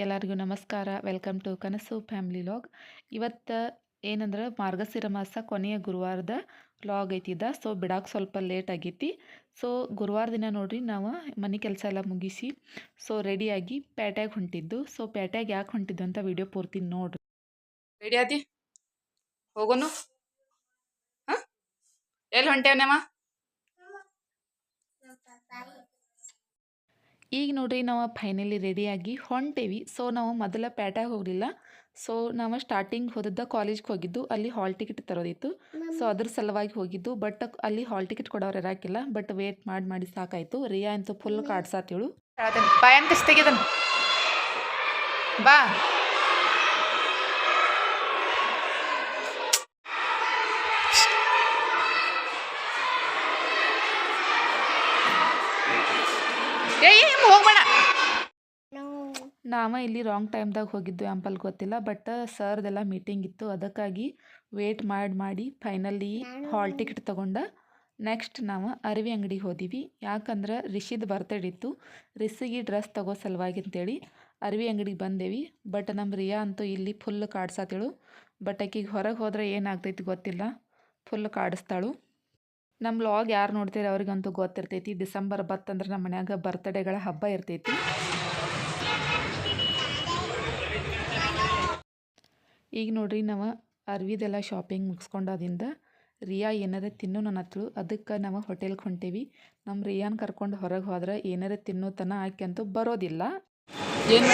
ಎಲ್ಲರಿಗೂ ನಮಸ್ಕಾರ. Welcome to Kanasu family vlog. ಇವತ್ತು ಏನಂದ್ರೆ ಮಾರ್ಗಶಿರ ಮಾಸ ಕೊನೆಯ ಗುರುವಾರದ ಲಾಗ್ ಐತಿದ್ದ ಸೊ ಬಿಡಾಕೆ ಸ್ವಲ್ಪ ಲೇಟ್ ಆಗೈತಿ. ಸೊ ಗುರುವಾರ ದಿನ ನೋಡ್ರಿ ನಾವು ಮನೆ ಕೆಲಸ ಎಲ್ಲ ಮುಗಿಸಿ ಸೊ ರೆಡಿಯಾಗಿ ಪ್ಯಾಟ್ಯಾಗ ಹೊಂಟಿದ್ದು. ಸೊ ಪ್ಯಾಟ್ಯಾಗ ಯಾಕೆ ಹೊಂಟಿದ್ದು ಅಂತ ವಿಡಿಯೋ ಪೂರ್ತಿ ನೋಡ್ರಿ. ರೆಡಿ ಆದಿ? ಹೋಗೋನು? ಎಲ್ಲಿ ಹೊಂಟೇವನಮ್ಮ ಈಗ ನೋಡ್ರಿ ನಾವು ಫೈನಲಿ ರೆಡಿಯಾಗಿ ಹೊಂಟೇವಿ. ಸೊ ನಾವು ಮೊದಲ ಪ್ಯಾಟ್ಯಾಗ ಹೋಗಲಿಲ್ಲ. ಸೊ ನಾವು ಸ್ಟಾರ್ಟಿಂಗ್ ಹೋದದ್ದ ಕಾಲೇಜ್ಗೆ ಹೋಗಿದ್ದು. ಅಲ್ಲಿ ಹಾಲ್ ಟಿಕೆಟ್ ತರೋದಿತ್ತು. ಸೊ ಅದ್ರ ಸಲುವಾಗಿ ಹೋಗಿದ್ದು. ಬಟ್ ಅಲ್ಲಿ ಹಾಲ್ ಟಿಕೆಟ್ ಕೊಡೋರು ಇರಾಕಿಲ್ಲ. ಬಟ್ ವೇಟ್ ಮಾಡಿ ಮಾಡಿ ಸಾಕಾಯಿತು. ರಿಯಾ ಅಂತೂ ಫುಲ್ ಕಾಡ್ಸಾತೇಳು ಬಾಯ್ ಅಂತ ತೆಗೆದನ್ ಬಾ ಏಯ್ ಹೋಗ್ಬೇಡ ನಾವ ಇಲ್ಲಿ ರಾಂಗ್ ಟೈಮ್ದಾಗ ಹೋಗಿದ್ದು ಆಂಪಲ್ ಗೊತ್ತಿಲ್ಲ ಬಟ್ ಸರ್ದೆಲ್ಲ ಮೀಟಿಂಗ್ ಇತ್ತು. ಅದಕ್ಕಾಗಿ ವೇಟ್ ಮಾಡಿ ಮಾಡಿ ಫೈನಲಿ ಹಾಲ್ ಟಿಕೆಟ್ ತೊಗೊಂಡ ನೆಕ್ಸ್ಟ್ ನಾವು ಅರಿವಿ ಅಂಗಡಿಗೆ ಹೋದಿವಿ. ಯಾಕಂದ್ರೆ ರಿಷಿದ್ ಬರ್ತಡೇ ಇತ್ತು. ರಿಸಿಗೆ ಡ್ರೆಸ್ ತಗೋ ಸಲುವಾಗಿ ಅಂತೇಳಿ ಅರಿವಿ ಅಂಗಡಿಗೆ ಬಂದೇವಿ. ಬಟ್ ನಮ್ಮ ರಿಯಾ ಅಂತೂ ಇಲ್ಲಿ ಫುಲ್ ಕಾಡ್ಸಾತೇಳು. ಬಟ್ ಆಕಿಗೆ ಹೊರಗೆ ಹೋದ್ರೆ ಏನಾಗ್ತೈತಿ ಗೊತ್ತಿಲ್ಲ. ಫುಲ್ ಕಾಡಿಸ್ತಾಳು. ನಮ್ಮ ಲಾಗ್ ಯಾರು ನೋಡ್ತೀರಿ ಅವ್ರಿಗಂತೂ ಗೊತ್ತಿರ್ತೈತಿ. ಡಿಸೆಂಬರ್ ಬತ್ತಂದ್ರೆ ನಮ್ಮ ಮನ್ಯಾಗ ಬರ್ತಡೇಗಳ ಹಬ್ಬ ಇರ್ತೈತಿ. ಈಗ ನೋಡ್ರಿ ನಾವು ಅರ್ವಿದೆಲ್ಲ ಶಾಪಿಂಗ್ ಮುಗಿಸ್ಕೊಂಡದಿಂದ ರಿಯಾ ಏನಾರ ತಿನ್ನು ನನ್ನ ಹತ್ರ ಅದಕ್ಕೆ ನಾವು ಹೋಟೆಲ್ಗೆ ಹೊಂಟೇವಿ. ನಮ್ಮ ರಿಯಾನ ಕರ್ಕೊಂಡು ಹೊರಗೆ ಹೋದ್ರೆ ಏನಾರ ತಿನ್ನೋ ತನ ಆಕೆ ಅಂತೂ ಬರೋದಿಲ್ಲ. ಏನು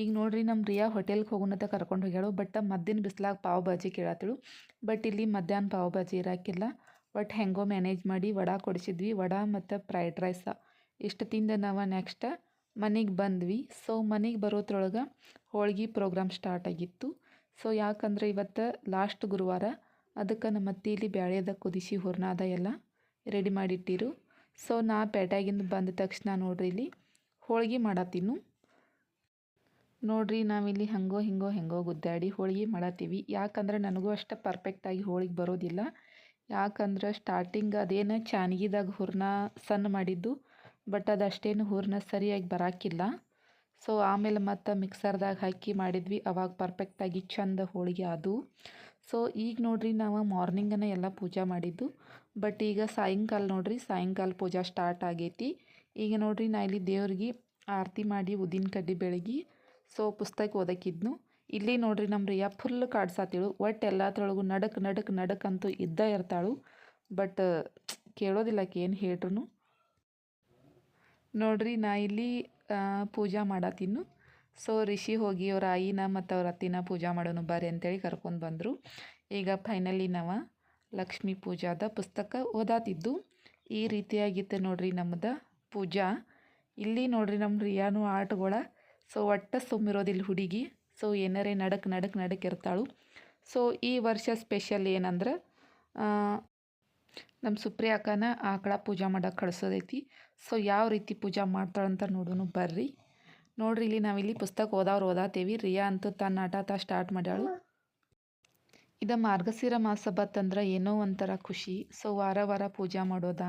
ಈಗ ನೋಡ್ರಿ ನಮ್ಮ ರಿಯಾ ಹೋಟೆಲ್ಗೆ ಹೋಗೋಣತ ಕರ್ಕೊಂಡು ಹೋಗ್ಯಾಳು ಬಟ್ ಮಧ್ಯಾಹ್ನ ಬಿಸ್ಲಾಗ ಪಾವ್ ಭಾಜಿ ಕೇಳತ್ತಳು ಬಟ್ ಇಲ್ಲಿ ಮಧ್ಯಾಹ್ನ ಪಾವ್ ಭಾಜಿ ಇರಾಕಿಲ್ಲ. ಬಟ್ ಹೆಂಗೋ ಮ್ಯಾನೇಜ್ ಮಾಡಿ ವಡಾ ಕೊಡಿಸಿದ್ವಿ, ವಡಾ ಮತ್ತು ಫ್ರೈಡ್ ರೈಸ ಇಷ್ಟು ತಿಂದ ನಾವು ನೆಕ್ಸ್ಟ್ ಮನೆಗೆ ಬಂದ್ವಿ. ಸೊ ಮನೆಗೆ ಬರೋದ್ರೊಳಗೆ ಹೋಳ್ಗೆ ಪ್ರೋಗ್ರಾಮ್ ಸ್ಟಾರ್ಟ್ ಆಗಿತ್ತು. ಸೊ ಯಾಕಂದ್ರೆ ಇವತ್ತು ಲಾಸ್ಟ್ ಗುರುವಾರ, ಅದಕ್ಕೆ ನಮ್ಮ ಇಲ್ಲಿ ಬ್ಯಾಳೆದ ಕುದಿಸಿ ಹುರ್ನಾದ ಎಲ್ಲ ರೆಡಿ ಮಾಡಿಟ್ಟಿರು. ಸೊ ನಾ ಪೇಟ್ಯಾಗಿಂದ ಬಂದ ತಕ್ಷಣ ನೋಡ್ರಿ ಇಲ್ಲಿ, ಹೋಳಿಗೆ ಮಾಡತ್ತೀನು ನೋಡ್ರಿ, ನಾವಿಲ್ಲಿ ಹಂಗೋ ಹಿಂಗೋ ಹೆಂಗೋ ಗುದ್ದಾಡಿ ಹೋಳಿಗೆ ಮಾಡತ್ತೀವಿ. ಯಾಕಂದ್ರೆ ನನಗೂ ಅಷ್ಟು ಪರ್ಫೆಕ್ಟಾಗಿ ಹೋಳಿಗೆ ಬರೋದಿಲ್ಲ. ಯಾಕಂದ್ರೆ ಸ್ಟಾರ್ಟಿಂಗ್ ಅದೇನು ಚಾನ್ಗಿದಾಗ ಹೂರ್ಣ ಸಣ್ಣ ಮಾಡಿದ್ದು ಬಟ್ ಅದು ಅಷ್ಟೇನು ಹೂರ್ಣ ಸರಿಯಾಗಿ ಬರಾಕಿಲ್ಲ. ಸೊ ಆಮೇಲೆ ಮತ್ತು ಮಿಕ್ಸರ್ದಾಗ ಹಾಕಿ ಮಾಡಿದ್ವಿ. ಅವಾಗ ಪರ್ಫೆಕ್ಟಾಗಿ ಚಂದ ಹೋಳಿಗೆ ಅದು ಸೊ ಈಗ ನೋಡ್ರಿ ನಾವು ಮಾರ್ನಿಂಗನ್ನು ಎಲ್ಲ ಪೂಜೆ ಮಾಡಿದ್ದು. ಬಟ್ ಈಗ ಸಾಯಂಕಾಲ ನೋಡ್ರಿ, ಸಾಯಂಕಾಲ ಪೂಜೆ ಸ್ಟಾರ್ಟ್ ಆಗೈತಿ. ಈಗ ನೋಡ್ರಿ ನಾ ಇಲ್ಲಿ ದೇವ್ರಿಗೆ ಆರತಿ ಮಾಡಿ ಉದ್ದಿನ ಕಡ್ಡಿ ಬೆಳಗಿ ಸೊ ಪುಸ್ತಕ ಓದಕ್ಕಿದ್ನು. ಇಲ್ಲಿ ನೋಡ್ರಿ ನಮ್ಮ ರಿಯಾ ಫುಲ್ ಕಾಡ್ಸಾತಿಳು ಒಟ್ಟು ಎಲ್ಲದ್ರೊಳಗು ನಡಕ್ ನಡಕ್ ನಡಕ್ ಅಂತೂ ಇದ್ದ ಇರ್ತಾಳು. ಬಟ್ ಕೇಳೋದಿಲ್ಲ ಏನು ಹೇಳ್ರು ನೋಡ್ರಿ ನಾ ಇಲ್ಲಿ ಪೂಜಾ ಮಾಡತ್ತಿನ್ನು ಸೊ ರಿಷಿ ಹೋಗಿ ಅವ್ರ ಆಯಿನ ಮತ್ತು ಅವ್ರ ಅತ್ತಿನ ಪೂಜಾ ಮಾಡೋನು ಬರ್ರಿ ಅಂತೇಳಿ ಕರ್ಕೊಂಡು ಬಂದರು. ಈಗ ಫೈನಲಿ ನಾವು ಲಕ್ಷ್ಮೀ ಪೂಜಾದ ಪುಸ್ತಕ ಓದಾತಿದ್ದು. ಈ ರೀತಿಯಾಗಿತ್ತು ನೋಡ್ರಿ ನಮ್ಮದ ಪೂಜಾ. ಇಲ್ಲಿ ನೋಡ್ರಿ ನಮ್ಮ ರಿಯಾನು ಆಟಗಳ ಸೊ ಒಟ್ಟು ಸುಮ್ಮಿರೋದಿಲ್ಲ ಹುಡುಗಿ. ಸೊ ಏನಾರೇ ನಡಕ್ ನಡಕ್ ನಡಕ್ ಇರ್ತಾಳು. ಸೊ ಈ ವರ್ಷ ಸ್ಪೆಷಲ್ ಏನಂದ್ರೆ ನಮ್ಮ ಸುಪ್ರಿಯ ಅಕ್ಕನ ಆಕಳ ಪೂಜೆ ಮಾಡೋಕೆ ಕಳಿಸೋದೈತಿ. ಸೊ ಯಾವ ರೀತಿ ಪೂಜೆ ಮಾಡ್ತಾಳಂತ ನೋಡೋನು ಬರ್ರಿ. ನೋಡ್ರಿ ಇಲ್ಲಿ ನಾವಿಲ್ಲಿ ಪುಸ್ತಕ ಓದವ್ರು ಓದಾತೇವಿ. ರಿಯಾ ಅಂತೂ ತನ್ನ ಆಟ ಸ್ಟಾರ್ಟ್ ಮಾಡ್ಯಾಳು. ಇದು ಮಾರ್ಗಶಿರ ಮಾಸ ಬತ್ತಂದ್ರೆ ಏನೋ ಒಂಥರ ಖುಷಿ. ಸೊ ವಾರ ವಾರ ಪೂಜೆ ಮಾಡೋದ?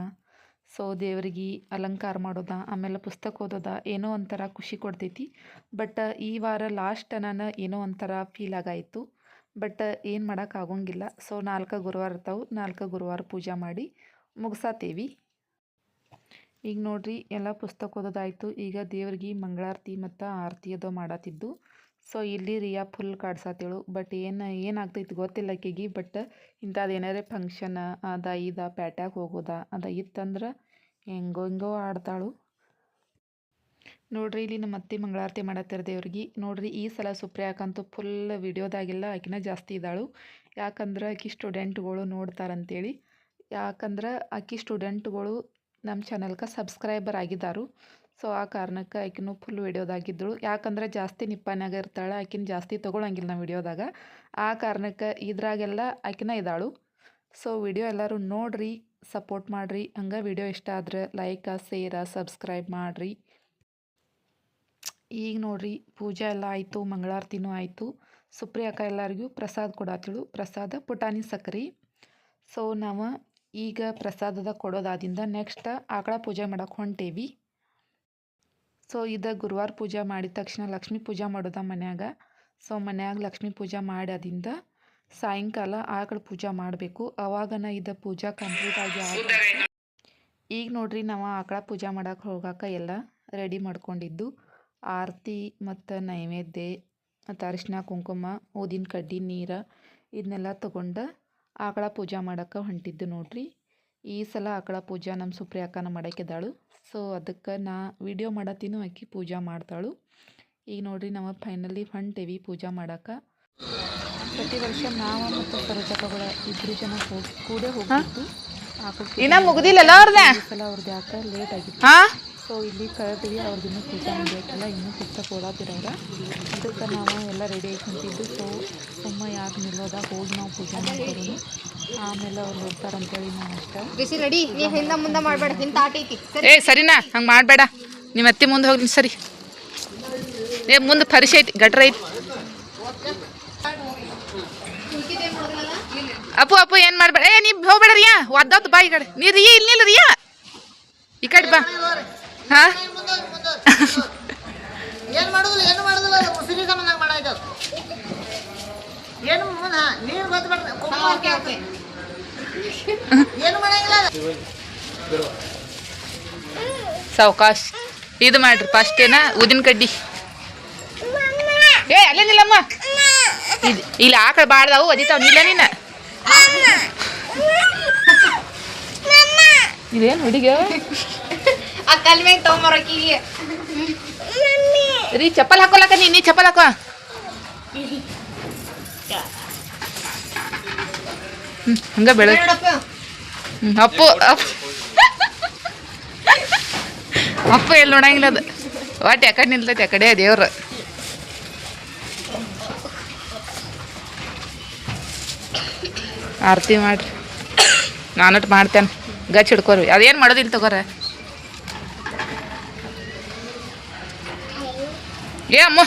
ಸೊ ದೇವರಿಗೆ ಅಲಂಕಾರ ಮಾಡೋದ, ಆಮೇಲೆ ಪುಸ್ತಕ ಓದೋದ, ಏನೋ ಒಂಥರ ಖುಷಿ ಕೊಡ್ತೈತಿ. ಬಟ್ ಈ ವಾರ ಲಾಸ್ಟ್ ನಾನು ಏನೋ ಒಂಥರ ಫೀಲ್ ಆಗಾಯಿತು. ಬಟ್ ಏನು ಮಾಡೋಕ್ಕಾಗೋಂಗಿಲ್ಲ ಸೊ ನಾಲ್ಕು ಗುರುವಾರ ಇರ್ತಾವೆ. ನಾಲ್ಕು ಗುರುವಾರ ಪೂಜೆ ಮಾಡಿ ಮುಗಿಸತ್ತೇವಿ ಈಗ ನೋಡ್ರಿ, ಎಲ್ಲ ಪುಸ್ತಕ ಓದೋದಾಯಿತು. ಈಗ ದೇವ್ರಿಗೆ ಮಂಗಳಾರತಿ ಮತ್ತು ಆರತಿ ಅದು ಮಾಡತ್ತಿದ್ದು ಸೊ ಇಲ್ಲಿ ರಿಯಾ ಫುಲ್ ಕಾಡ್ಸಾತೇಳು. ಬಟ್ ಏನು, ಏನಾಗ್ತೈತಿ ಗೊತ್ತಿಲ್ಲ ಆಕೆಗೆ ಬಟ್ ಇಂಥದ್ದು ಏನಾರೇ ಫಂಕ್ಷನ್ ಅದ ಇದ, ಪ್ಯಾಟ್ಯಾಗ ಹೋಗೋದ, ಅದ ಇತ್ತಂದ್ರೆ ಹೆಂಗೋ ಹೆಂಗೋ ಆಡ್ತಾಳು. ನೋಡ್ರಿ, ಇಲ್ಲಿ ನಮ್ಮ ಅತ್ತೆ ಮಂಗಳಾರತಿ ಮಾಡತ್ತಿರ ದೇವ್ರಿಗೆ. ನೋಡ್ರಿ, ಈ ಸಲ ಸುಪ್ರಿಯಾಕಂತೂ ಫುಲ್ ವಿಡಿಯೋದಾಗಿಲ್ಲ ಆಕಿನ ಜಾಸ್ತಿ ಇದ್ದಾಳು ಯಾಕಂದ್ರೆ ಆಕಿ ಸ್ಟೂಡೆಂಟ್ಗಳು ನೋಡ್ತಾರಂತೇಳಿ. ಯಾಕಂದ್ರೆ ಆಕಿ ಸ್ಟೂಡೆಂಟ್ಗಳು ನಮ್ಮ ಚಾನಲ್ಗೆ ಸಬ್ಸ್ಕ್ರೈಬರ್ ಆಗಿದ್ದಾರು ಸೊ, ಆ ಕಾರಣಕ್ಕೆ ಆಕಿನೂ ಫುಲ್ ವಿಡಿಯೋದಾಗಿದ್ದಳು ಯಾಕಂದ್ರೆ ಜಾಸ್ತಿ ನಿಪ್ಪಾನ್ಯಾಗ ಇರ್ತಾಳೆ, ಆಕಿನ ಜಾಸ್ತಿ ತೊಗೊಳಂಗಿಲ್ಲ ನಾವು ವಿಡಿಯೋದಾಗ ಆ ಕಾರಣಕ್ಕೆ ಇದ್ರಾಗೆಲ್ಲ ಆಕಿನ ಇದ್ದಾಳು ಸೊ ವಿಡಿಯೋ ಎಲ್ಲರೂ ನೋಡ್ರಿ ಸಪೋರ್ಟ್ ಮಾಡಿರಿ. ಹಂಗೆ ವಿಡಿಯೋ ಇಷ್ಟ ಆದ್ರೆ ಲೈಕ ಶೇರ ಸಬ್ಸ್ಕ್ರೈಬ್ ಮಾಡಿರಿ. ಈಗ ನೋಡ್ರಿ, ಪೂಜೆ ಎಲ್ಲ ಆಯಿತು, ಮಂಗಳಾರತಿನೂ ಆಯಿತು. ಸುಪ್ರಿಯ ಅಕ್ಕ ಎಲ್ಲರಿಗೂ ಪ್ರಸಾದ ಕೊಡಾತಿಳು. ಪ್ರಸಾದ ಪುಟಾಣಿ ಸಕ್ರೆ. ಸೊ, ನಾವು ಈಗ ಪ್ರಸಾದದ ಕೊಡೋದಾದಿಂದ ನೆಕ್ಸ್ಟ್ ಆಕಳ ಪೂಜೆ ಮಾಡಕ್ಕೆ ಹೊಂಟೇವಿ. ಸೊ ಇದು ಗುರುವಾರ ಪೂಜೆ ಮಾಡಿದ ತಕ್ಷಣ ಲಕ್ಷ್ಮೀ ಪೂಜೆ ಮಾಡೋದ ಮನ್ಯಾಗ. ಸೊ ಮನ್ಯಾಗ ಲಕ್ಷ್ಮೀ ಪೂಜೆ ಮಾಡೋದಿಂದ ಸಾಯಂಕಾಲ ಆಕಳ ಪೂಜೆ ಮಾಡಬೇಕು. ಅವಾಗನ ಇದು ಪೂಜೆ ಕಂಪ್ಲೀಟ್ ಆಗಿ. ಈಗ ನೋಡ್ರಿ ನಾವು ಆಕಳ ಪೂಜೆ ಮಾಡಕ್ಕೆ ಹೋಗಾಕ ಎಲ್ಲ ರೆಡಿ ಮಾಡ್ಕೊಂಡಿದ್ದು. ಆರತಿ ಮತ್ತು ನೈವೇದ್ಯ ಮತ್ತು ಅರಿಶಿನ, ಕುಂಕುಮ, ಊದಿನ ಕಡ್ಡಿ, ನೀರು ಇದನ್ನೆಲ್ಲ ತೊಗೊಂಡು ಆಕಳ ಪೂಜೆ ಮಾಡೋಕೆ ಹೊಂಟಿದ್ದು ನೋಡ್ರಿ. ಈ ಸಲ ಆಕಳ ಪೂಜೆ ನಮ್ಮ ಸುಪ್ರಿಯ ಅಕ್ಕನ ಮಾಡಾಕಿದ್ದಾಳು ಸೊ ಅದಕ್ಕೆ ನಾ ವಿಡಿಯೋ ಮಾಡತ್ತೀನು ಆಕಿ ಪೂಜೆ ಮಾಡ್ತಾಳು. ಈಗ ನೋಡ್ರಿ ನಾವು ಫೈನಲಿ ಹೊಂಟೇವಿ ಪೂಜೆ ಮಾಡಕ್ಕೆ ಪ್ರತಿ ವರ್ಷ ನಾವು ಮತ್ತು ಸರಜಕಗಳ ಇಬ್ಬರು ಜನ ಹೋಗಿ ಕೂಡ ಹೋಗಿತ್ತು ಇನ್ನ ಮುಗ್ದಿಲ್ಲಲ್ಲ ಅವ್ರದ್ದೆ ಸಲ ಅವ್ರದ್ದು ಯಾಕೆ ಲೇಟ್ ಆಗಿತ್ತು. ಸೊ ಇಲ್ಲಿ ಕಳ್ತೀವಿ ಅವ್ರದ್ದು ಇನ್ನೂ ಪೂಜೆ ಮಾಡಬೇಕಲ್ಲ ಇನ್ನೂ ಪುಸ್ತಕ ಓದಾತಿರವ್ರ ಅದಕ್ಕೆ ನಾವು ಎಲ್ಲ ರೆಡಿ ಆಯ್ಕೊಂತಿದ್ದು ಸೊ ಸುಮ್ಮ ನಿಲ್ಲೋದಾಗ ನಿಲ್ಲೋದ ಹೋಗಿ ನಾವು ಪೂಜೆ ಮಾಡ್ತೀವಿ ಆಮೇಲೆ ಅವ್ರು ಹೋಗ್ತಾರಂತೇಳಿ ನಾವು ಅಷ್ಟೇ. ಬಿಸಿ ರೆಡಿ ನೀ ಹಿಂದ ಮುಂದ ಮಾಡ್ಬೇಡ ಆಟೈತಿ ಏ ಸರಿನಾ? ಹಂಗೆ ಮಾಡಬೇಡ. ನಿಮ್ಮ ಅತ್ತೆ ಮುಂದೆ ಹೋಗಿ ಸರಿ ಏ ಮುಂದೆ ಪರಿಶ್ ಐತಿ ಗಟ್ರ ಐತಿ. ಅಪ್ಪು ಅಪ್ಪು ಏನು ಮಾಡ್ಬೇಡ? ಏ ನೀ ಹೋಗ್ಬೇಡ ರಿಯಾ ಒದ್ದಾತು ಬಾ ಈ ಕಡೆ. ನೀ ರಿಯಾ ಇಲ್ಲಿ ನಿಲ್ಲ ರಿಯಾ. ಈ ಕಡೆ ಬಾ. ಹಾ? ಏನು ಮಾಡೋದಿಲ್ಲ ಏನು ಮಾಡೋದಿಲ್ಲ ಅದು ಉಸಿರಿ ಸಂಬಂಧ ಮಾಡಾಯ್ತು ಏನು ನೀರು ಮಾಡಂಗಿಲ್ಲ. ಸಾವಕಾಶ್ ಇದು ಮಾಡ್ರಿ ಫಸ್ಟ್ ಏನ? ಉದಿನ ಕಡ್ಡಿ. ಏ ಅಲ್ಲೇನಿಲ್ಲಮ್ಮ ಇದು ಇಲ್ಲಿ ಆಕಳ ಬಾಳ್ದಾವು ಅದಿತಾವ ನಿಲ್ಲ ನೀನ. ಇದೇನು ಹುಡುಗ? ಆ ಕಲ್ ಮ್ಯಾಗ ತಗೊಂಬರಕೀಗೆ ರೀ ಚಪ್ಪಲ್ ಹಾಕೊಲಕ ನೀ ನೀ ಚಪ್ಪಲ್ ಹಾಕೋ. ಹಂಗ ಬೆಳಗ್ಗೆ ಅಪ್ಪು ಅಪ್ಪು. ಅಪ್ಪ ಎಲ್ಲಿ ನೋಡಂಗಿಲ್ಲ ಅದು. ಒಟ್ಟು ಯಾಕಡೆ ನಿಲ್ತೈತೆ ಯಾಕಡೆ ಕಡೆ ದೇವ್ರ ಆರತಿ ಮಾಡ್ರಿ. ನಾನಟ್ ಮಾಡ್ತೇನೆ. ಗಚ್ ಹಿಡ್ಕೋರಿ. ಅದೇನು ಮಾಡೋದಿಲ್ಲ ತಗೋರ. ಏ ಅಮ್ಮ.